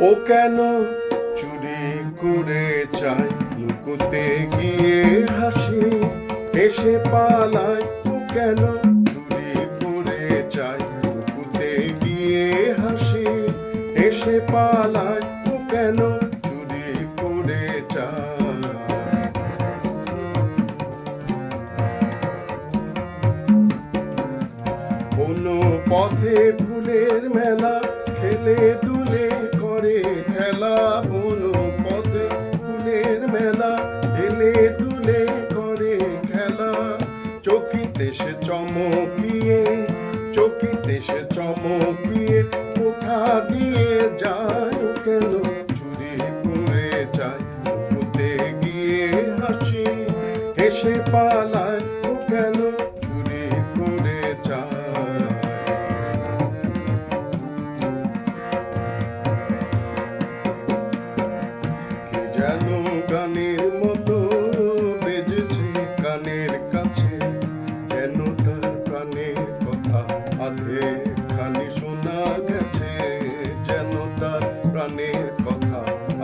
ও কেন চুরি করে চাই লুকুতে গিয়ে হাসি? এসে পালায়, ও কেন চুরি করে চাই লুকুতে গিয়ে হাসি? এসে পালায়, ও কেন পথে ফুলের মেলা, খেলে দুলে করে খেলা। কোনো পথে ফুলের মেলা এলে দুলে করে খেলা। চকিতে সে চমকিয়ে, চকিতে সে চমকিয়ে, কোথা দিয়ে যায় কেন চুরি করে যায়? লুকোতে গিয়ে হাসি, হেসে পালায় কেন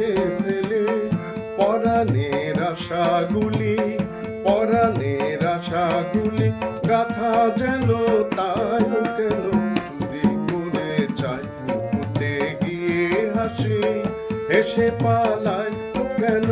গেছে ফেলে, পরাণের আশাগুলি পরাণের আশাগুলি, গাথা যেন তাই কেন চুরি করে চাই হতে গিয়ে হাসি এসে পালায়, কেন